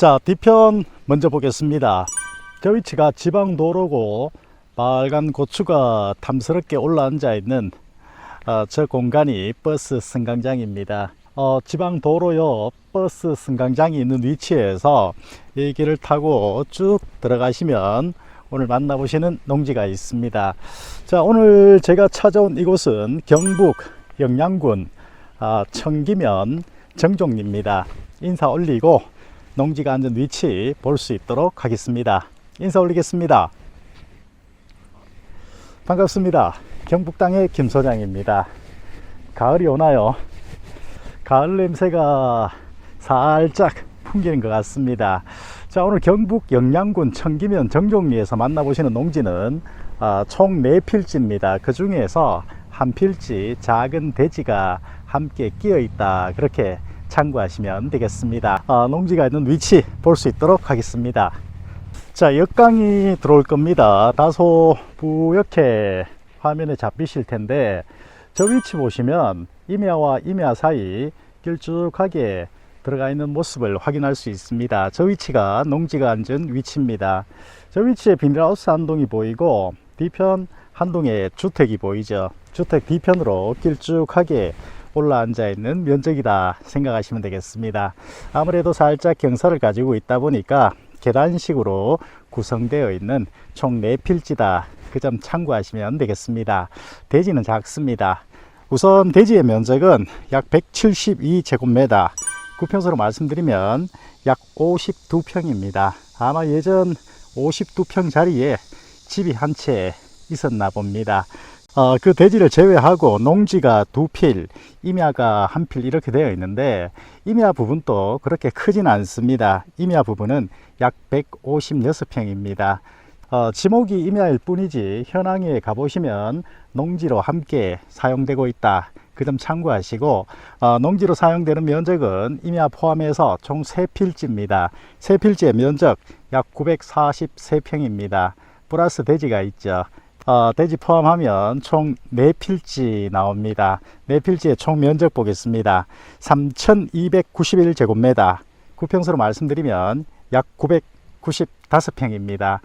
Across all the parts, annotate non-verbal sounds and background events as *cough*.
자, 뒤편 먼저 보겠습니다. 저 위치가 지방도로고 빨간 고추가 탐스럽게 올라앉아 있는 어, 저 공간이 버스 승강장입니다. 어, 지방도로 옆 버스 승강장이 있는 위치에서 이 길을 타고 쭉 들어가시면 오늘 만나보시는 농지가 있습니다. 자, 오늘 제가 찾아온 이곳은 경북 영양군 아, 청기면 정종리입니다. 인사 올리고 농지가 앉은 위치 볼 수 있도록 하겠습니다. 인사 올리겠습니다. 반갑습니다. 경북 땅의 김 소장입니다. 가을이 오나요? 가을 냄새가 살짝 풍기는 것 같습니다. 자, 오늘 경북 영양군 청기면 정종리에서 만나보시는 농지는 아, 총 4필지입니다. 그 중에서 한 필지 작은 돼지가 함께 끼어 있다. 그렇게 참고하시면 되겠습니다. 아, 농지가 있는 위치 볼 수 있도록 하겠습니다. 자, 역강이 들어올 겁니다. 다소 부옇게 화면에 잡히실 텐데, 저 위치 보시면 임야와 임야 사이 길쭉하게 들어가 있는 모습을 확인할 수 있습니다. 저 위치가 농지가 앉은 위치입니다. 저 위치에 비닐하우스 한 동이 보이고, 뒤편 한 동의 주택이 보이죠. 주택 뒤편으로 길쭉하게 올라앉아 있는 면적이다 생각하시면 되겠습니다. 아무래도 살짝 경사를 가지고 있다 보니까 계단식으로 구성되어 있는 총 4필지다. 그 점 참고하시면 되겠습니다. 대지는 작습니다. 우선 대지의 면적은 약 172제곱미터, 구평수로 말씀드리면 약 52평입니다. 아마 예전 52평 자리에 집이 한 채 있었나 봅니다. 어, 그 대지를 제외하고 농지가 두 필, 임야가 한 필 이렇게 되어 있는데 임야 부분도 그렇게 크진 않습니다. 임야 부분은 약 156평입니다. 어, 지목이 임야일 뿐이지 현황에 가보시면 농지로 함께 사용되고 있다. 그 점 참고하시고 어, 농지로 사용되는 면적은 임야 포함해서 총 3필지입니다. 3필지의 면적 약 943평입니다. 플러스 대지가 있죠. 어, 대지 포함하면 총 4필지 나옵니다. 4필지의 총 면적 보겠습니다. 3,291제곱미터. 구평수로 말씀드리면 약 995평입니다.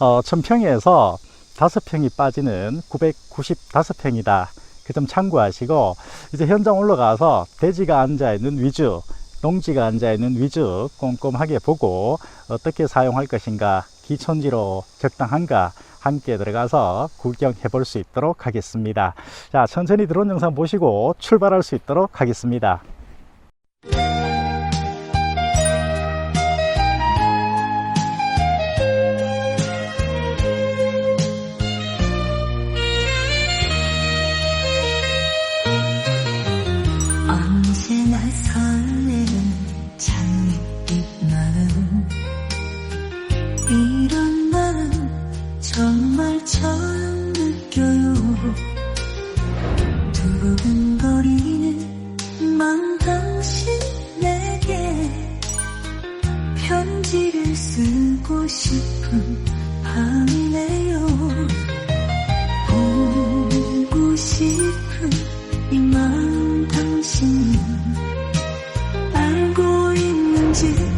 어, 1000평에서 5평이 빠지는 995평이다. 그 점 참고하시고, 이제 현장 올라가서 대지가 앉아 있는 위주, 농지가 앉아 있는 위주 꼼꼼하게 보고 어떻게 사용할 것인가, 기촌지로 적당한가, 함께 들어가서 구경해 볼 수 있도록 하겠습니다. 자, 천천히 들어온 영상 보시고 출발할 수 있도록 하겠습니다. 있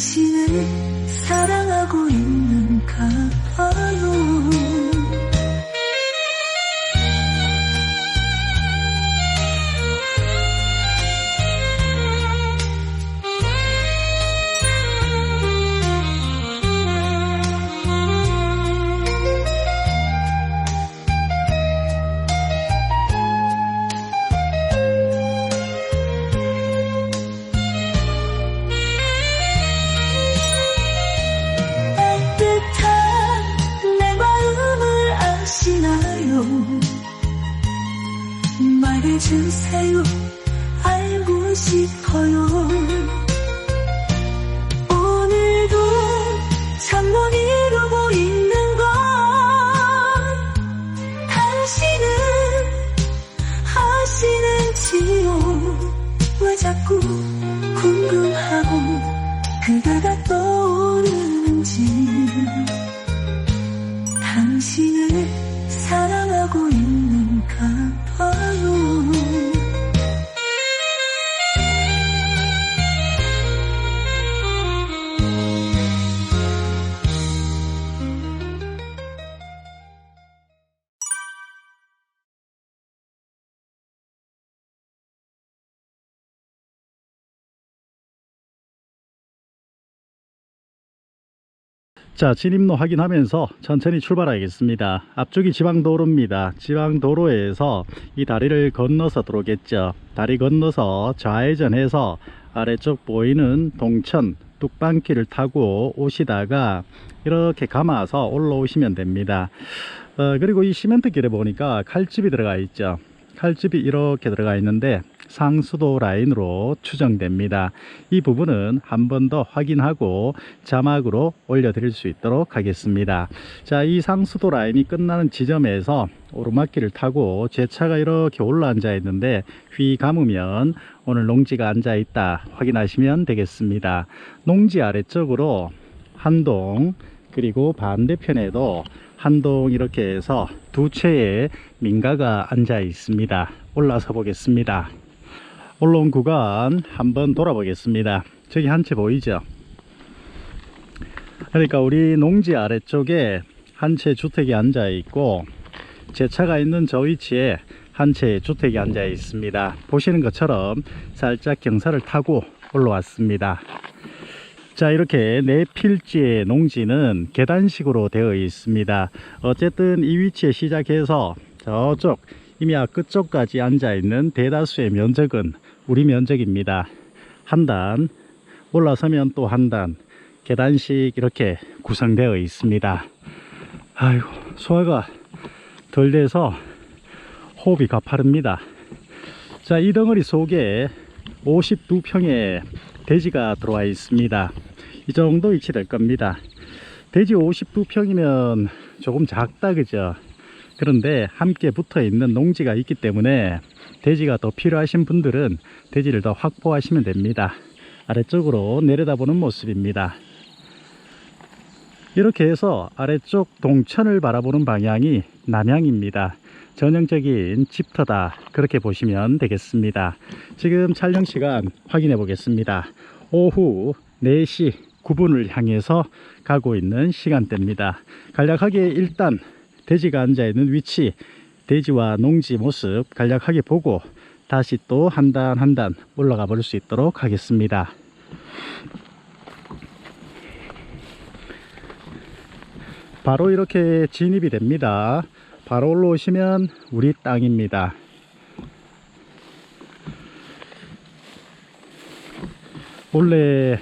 당신을 사랑하고 있는가 주세요. 알고 싶어요 자, 진입로 확인하면서 천천히 출발하겠습니다. 앞쪽이 지방도로입니다. 지방도로에서 이 다리를 건너서 들어오겠죠. 다리 건너서 좌회전해서 아래쪽 보이는 동천 뚝방길을 타고 오시다가 이렇게 감아서 올라오시면 됩니다. 어, 그리고 이 시멘트 길에 보니까 칼집이 들어가 있죠. 칼집이 이렇게 들어가 있는데 상수도 라인으로 추정됩니다. 이 부분은 한 번 더 확인하고 자막으로 올려드릴 수 있도록 하겠습니다. 자, 이 상수도 라인이 끝나는 지점에서 오르막길을 타고 제 차가 이렇게 올라앉아 있는데 휘 감으면 오늘 농지가 앉아 있다 확인하시면 되겠습니다. 농지 아래쪽으로 한동 그리고 반대편에도 한동 이렇게 해서 두 채의 민가가 앉아 있습니다. 올라서 보겠습니다. 올라온 구간 한번 돌아보겠습니다. 저기 한 채 보이죠? 그러니까 우리 농지 아래쪽에 한 채 주택이 앉아 있고 제 차가 있는 저 위치에 한 채 주택이 앉아 있습니다. 보시는 것처럼 살짝 경사를 타고 올라왔습니다. 자 이렇게 네 필지의 농지는 계단식으로 되어 있습니다 어쨌든 이 위치에 시작해서 저쪽 임야 끝쪽까지 앉아 있는 대다수의 면적은 우리 면적입니다 한 단 올라서면 또 한 단 계단식 이렇게 구성되어 있습니다 아이고 소화가 덜 돼서 호흡이 가파릅니다 자 이 덩어리 속에 52평의 대지가 들어와 있습니다. 이 정도 위치 될 겁니다. 대지 52평이면 조금 작다 그죠? 그런데 함께 붙어 있는 농지가 있기 때문에 대지가 더 필요하신 분들은 대지를 더 확보하시면 됩니다. 아래쪽으로 내려다보는 모습입니다. 이렇게 해서 아래쪽 동천을 바라보는 방향이 남향입니다. 전형적인 집터다 그렇게 보시면 되겠습니다. 지금 촬영 시간 확인해 보겠습니다. 오후 4시 9분을 향해서 가고 있는 시간대입니다. 간략하게 일단 돼지가 앉아 있는 위치, 돼지와 농지 모습 간략하게 보고 다시 또 한 단 한 단 올라가 볼수 있도록 하겠습니다. 바로 이렇게 진입이 됩니다. 바로 올라오시면 우리 땅입니다. 원래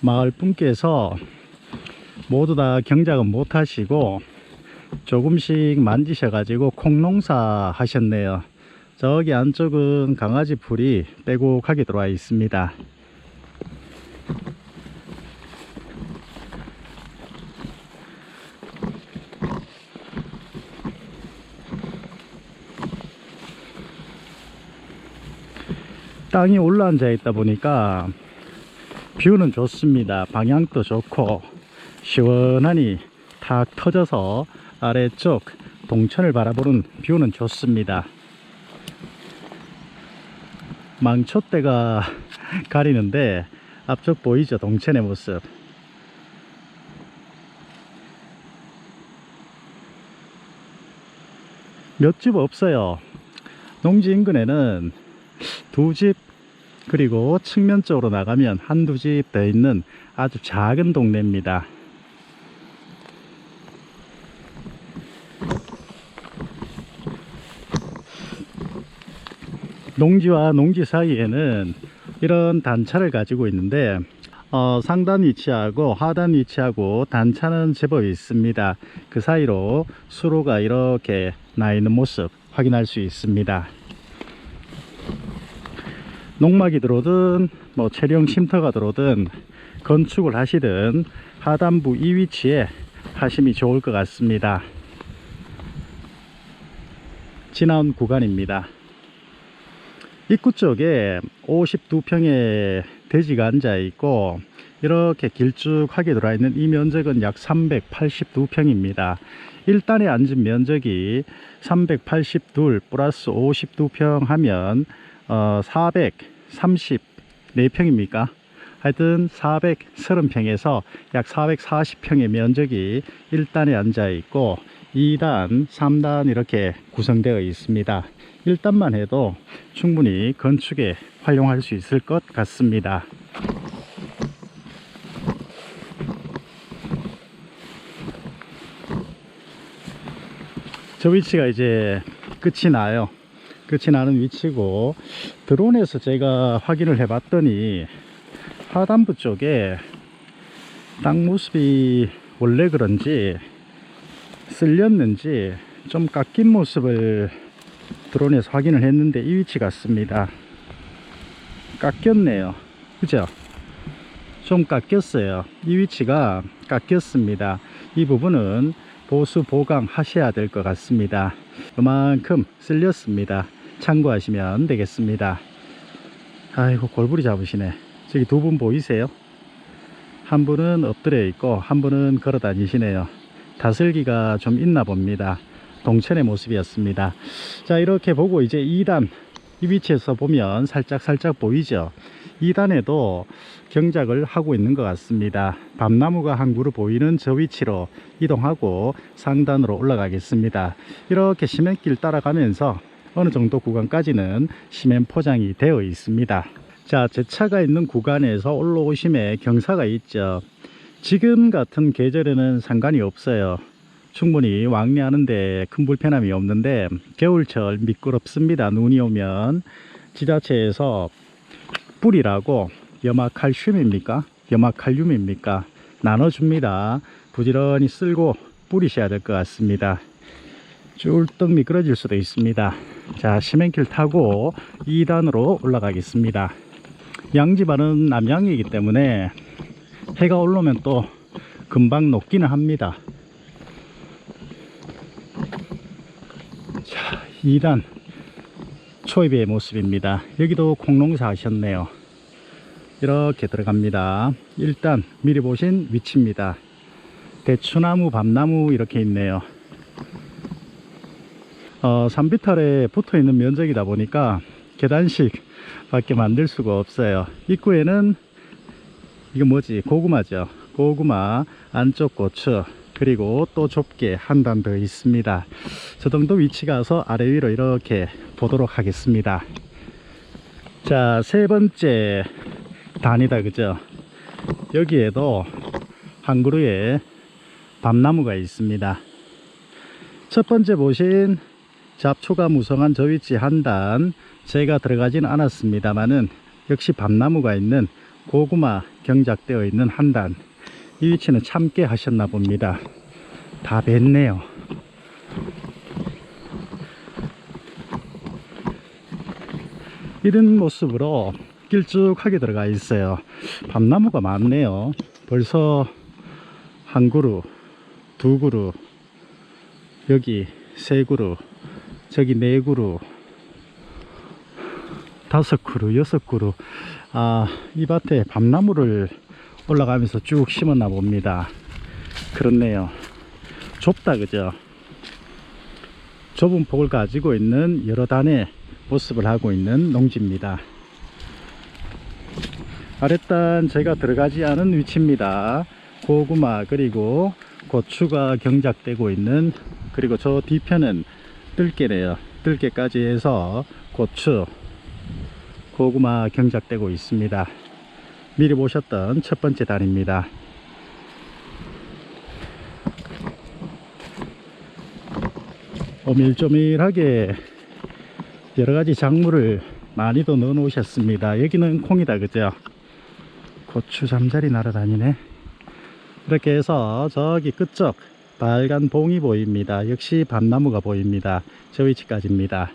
마을 분께서 모두 다 경작은 못 하시고 조금씩 만지셔가지고 콩농사 하셨네요. 저기 안쪽은 강아지 풀이 빼곡하게 들어와 있습니다. 땅이 올라앉아 있다 보니까 뷰는 좋습니다. 방향도 좋고 시원하니 탁 터져서 아래쪽 동천을 바라보는 뷰는 좋습니다. 망초대가 *laughs* 가리는데 앞쪽 보이죠? 동천의 모습. 몇 집 없어요. 농지 인근에는 두 집 그리고 측면 쪽으로 나가면 한두 집더 있는 아주 작은 동네입니다. 농지와 농지 사이에는 이런 단차를 가지고 있는데 어, 상단 위치하고 하단 위치하고 단차는 제법 있습니다. 그 사이로 수로가 이렇게 나 있는 모습 확인할 수 있습니다. 농막이 들어오든 뭐 체령 쉼터가 들어오든 건축을 하시든 하단부 이 위치에 하심이 좋을 것 같습니다. 지나온 구간입니다. 입구 쪽에 52평의 돼지가 앉아 있고 이렇게 길쭉하게 들어와 있는 이 면적은 약 382평입니다. 1단에 앉은 면적이 382 플러스 52평 하면 어, 434평입니까? 하여튼 430평에서 약 440평의 면적이 1단에 앉아 있고 2단, 3단 이렇게 구성되어 있습니다. 1단만 해도 충분히 건축에 활용할 수 있을 것 같습니다. 저 위치가 이제 끝이 나요. 끝이 나는 위치고 드론에서 제가 확인을 해 봤더니 하단부 쪽에 땅 모습이 원래 그런지 쓸렸는지 좀 깎인 모습을 드론에서 확인을 했는데 이 위치 같습니다. 깎였네요. 그죠? 좀 깎였어요. 이 위치가 깎였습니다. 이 부분은 보수 보강 하셔야 될 것 같습니다. 그만큼 쓸렸습니다. 참고하시면 되겠습니다. 아이고 골부리 잡으시네. 저기 두 분 보이세요? 한 분은 엎드려 있고 한 분은 걸어 다니시네요. 다슬기가 좀 있나 봅니다. 동천의 모습이었습니다. 자 이렇게 보고 이제 2단 이 위치에서 보면 살짝 살짝 보이죠. 2단에도 경작을 하고 있는 것 같습니다. 밤나무가 한 그루 보이는 저 위치로 이동하고 상단으로 올라가겠습니다. 이렇게 시멘길 따라가면서 어느 정도 구간까지는 시멘 포장이 되어 있습니다. 자, 제 차가 있는 구간에서 올라오심에 경사가 있죠. 지금 같은 계절에는 상관이 없어요. 충분히 왕래하는데 큰 불편함이 없는데 겨울철 미끄럽습니다. 눈이 오면 지자체에서 뿌리라고 염화칼슘입니까? 염화칼륨입니까? 나눠줍니다. 부지런히 쓸고 뿌리셔야 될 것 같습니다. 쫄떡 미끄러질 수도 있습니다. 자, 시멘길 타고 2단으로 올라가겠습니다. 양지바는 남양이기 때문에 해가 올라오면 또 금방 녹기는 합니다. 2단 초입의 모습입니다. 여기도 콩농사 하셨네요. 이렇게 들어갑니다. 일단 미리 보신 위치입니다. 대추나무, 밤나무 이렇게 있네요. 어, 산비탈에 붙어 있는 면적이다 보니까 계단식 밖에 만들 수가 없어요. 입구에는 이거 뭐지? 고구마죠. 고구마, 안쪽 고추, 그리고 또 좁게 한 단 더 있습니다. 저 정도 위치 가서 아래 위로 이렇게 보도록 하겠습니다. 자, 세 번째 단이다, 그죠? 여기에도 한 그루에 밤나무가 있습니다. 첫 번째 보신 잡초가 무성한 저 위치 한 단, 제가 들어가지는 않았습니다만은 역시 밤나무가 있는 고구마 경작되어 있는 한 단. 이 위치는 참게 하셨나 봅니다. 다 뱄네요. 이런 모습으로 길쭉하게 들어가 있어요. 밤나무가 많네요. 벌써 한 그루, 두 그루, 여기 세 그루, 저기 네 그루, 다섯 그루, 여섯 그루. 아, 이 밭에 밤나무를 올라가면서 쭉 심었나 봅니다. 그렇네요. 좁다, 그죠? 좁은 폭을 가지고 있는 여러 단의 모습을 하고 있는 농지입니다. 아랫단 제가 들어가지 않은 위치입니다. 고구마 그리고 고추가 경작되고 있는 그리고 저 뒤편은 뜰개네요. 뜰개까지 해서 고추, 고구마 경작되고 있습니다. 미리 보셨던 첫 번째 단입니다. 오밀조밀하게 여러 가지 작물을 많이도 넣어 놓으셨습니다. 여기는 콩이다, 그죠? 고추 잠자리 날아다니네. 이렇게 해서 저기 끝쪽 빨간 봉이 보입니다. 역시 밤나무가 보입니다. 저 위치까지입니다.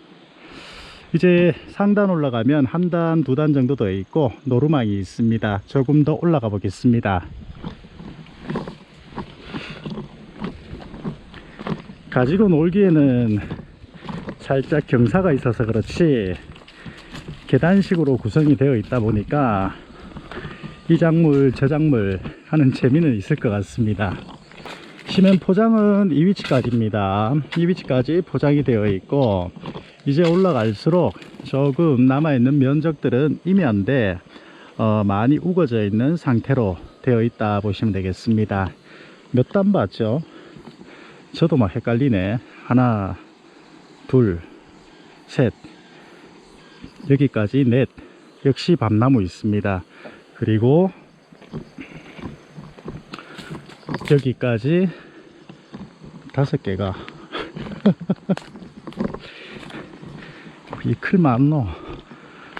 이제 상단 올라가면 한 단, 두 단 정도 더 있고 노루망이 있습니다. 조금 더 올라가 보겠습니다. 가지고 놀기에는 살짝 경사가 있어서 그렇지 계단식으로 구성이 되어 있다 보니까 이 작물 저 작물 하는 재미는 있을 것 같습니다. 시멘 포장은 이 위치까지입니다. 이 위치까지 포장이 되어 있고 이제 올라갈수록 조금 남아있는 면적들은 임야인데 어, 많이 우거져 있는 상태로 되어 있다 보시면 되겠습니다. 몇 단 봤죠? 저도 막 헷갈리네. 하나, 둘, 셋, 여기까지 넷. 역시 밤나무 있습니다. 그리고 여기까지 다섯 개가 *laughs* 이클 많노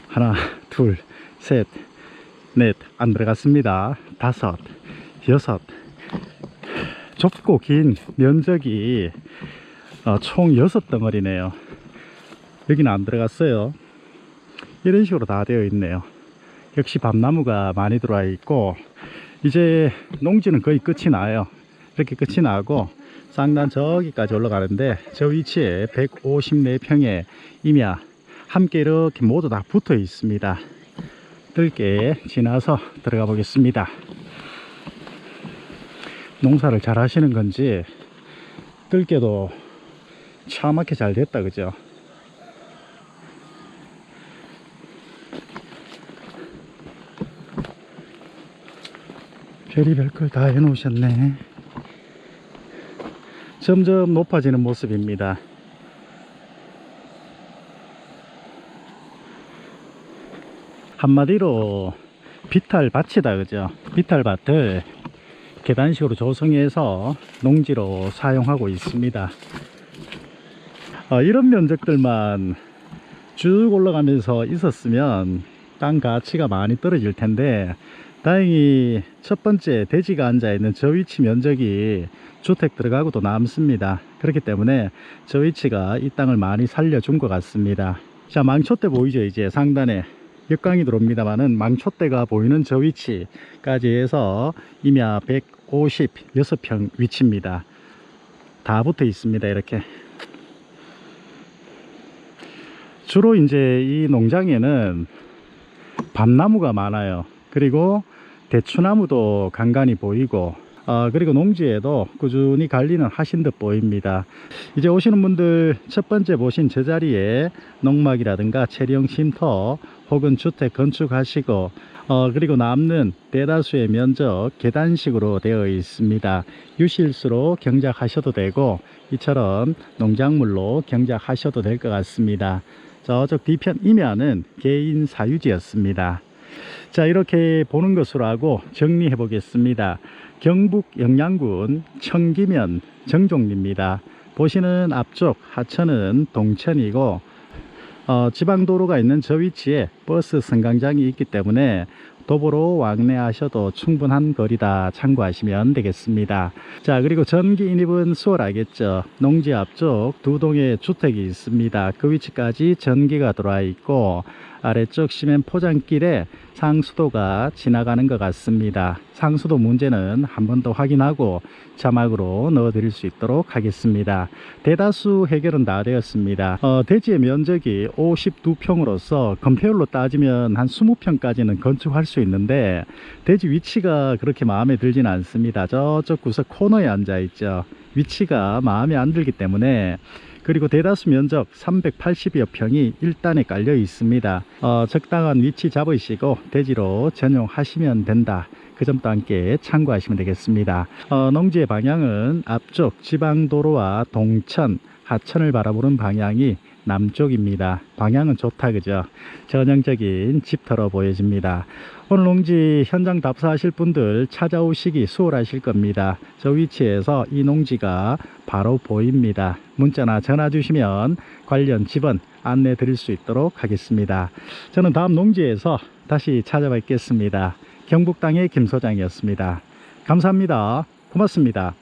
하나 둘 셋 넷 안 들어갔습니다. 다섯 여섯. 좁고 긴 면적이 어, 총 여섯 덩어리네요. 여기는 안 들어갔어요. 이런 식으로 다 되어 있네요. 역시 밤나무가 많이 들어와 있고 이제 농지는 거의 끝이 나요. 이렇게 끝이 나고 쌍단 저기까지 올라가는데 저 위치에 154평의 임야 함께 이렇게 모두 다 붙어 있습니다 뜰게 지나서 들어가 보겠습니다 농사를 잘 하시는 건지 뜰게도 차맣게 잘 됐다 그죠 별의별 걸 다 해놓으셨네. 점점 높아지는 모습입니다. 한마디로 비탈밭이다 그죠? 비탈밭을 계단식으로 조성해서 농지로 사용하고 있습니다. 어, 이런 면적들만 쭉 올라가면서 있었으면 땅 가치가 많이 떨어질 텐데 다행히 첫 번째 대지가 앉아 있는 저 위치 면적이 주택 들어가고도 남습니다. 그렇기 때문에 저 위치가 이 땅을 많이 살려준 것 같습니다. 자, 망초대 보이죠? 이제 상단에 역광이 들어옵니다만은 망초대가 보이는 저 위치까지 해서 임야 156평 위치입니다. 다 붙어 있습니다. 이렇게. 주로 이제 이 농장에는 밤나무가 많아요. 그리고 대추나무도 간간히 보이고 어, 그리고 농지에도 꾸준히 관리는 하신 듯 보입니다. 이제 오시는 분들 첫 번째 보신 저 자리에 농막이라든가 체리형 쉼터 혹은 주택 건축하시고 어, 그리고 남는 대다수의 면적 계단식으로 되어 있습니다. 유실수로 경작하셔도 되고 이처럼 농작물로 경작하셔도 될 것 같습니다. 저쪽 뒤편 임야는 개인 사유지였습니다. 자 이렇게 보는 것으로 하고 정리해 보겠습니다 경북 영양군 청기면 정종리입니다 보시는 앞쪽 하천은 동천이고 어, 지방도로가 있는 저 위치에 버스 승강장이 있기 때문에 도보로 왕래하셔도 충분한 거리다 참고하시면 되겠습니다. 자 그리고 전기 인입은 수월하겠죠. 농지 앞쪽 두 동의 주택이 있습니다. 그 위치까지 전기가 들어와 있고 아래쪽 시멘 포장길에 상수도가 지나가는 것 같습니다. 상수도 문제는 한 번 더 확인하고 자막으로 넣어 드릴 수 있도록 하겠습니다. 대다수 해결은 다 되었습니다. 어, 대지의 면적이 52평으로서 건폐율로 따지면 한 20평까지는 건축할 수 있는데 대지 위치가 그렇게 마음에 들지는 않습니다. 저쪽 구석 코너에 앉아 있죠. 위치가 마음에 안 들기 때문에 그리고 대다수 면적 380여 평이 1단에 깔려 있습니다. 어, 적당한 위치 잡으시고 대지로 전용하시면 된다. 그 점도 함께 참고하시면 되겠습니다. 어, 농지의 방향은 앞쪽 지방도로와 동천, 하천을 바라보는 방향이 남쪽입니다. 방향은 좋다 그죠? 전형적인 집터로 보여집니다. 오늘 농지 현장 답사하실 분들 찾아오시기 수월하실 겁니다. 저 위치에서 이 농지가 바로 보입니다. 문자나 전화 주시면 관련 집은 안내 드릴 수 있도록 하겠습니다. 저는 다음 농지에서 다시 찾아뵙겠습니다. 경북 땅의 김 소장이었습니다. 감사합니다. 고맙습니다.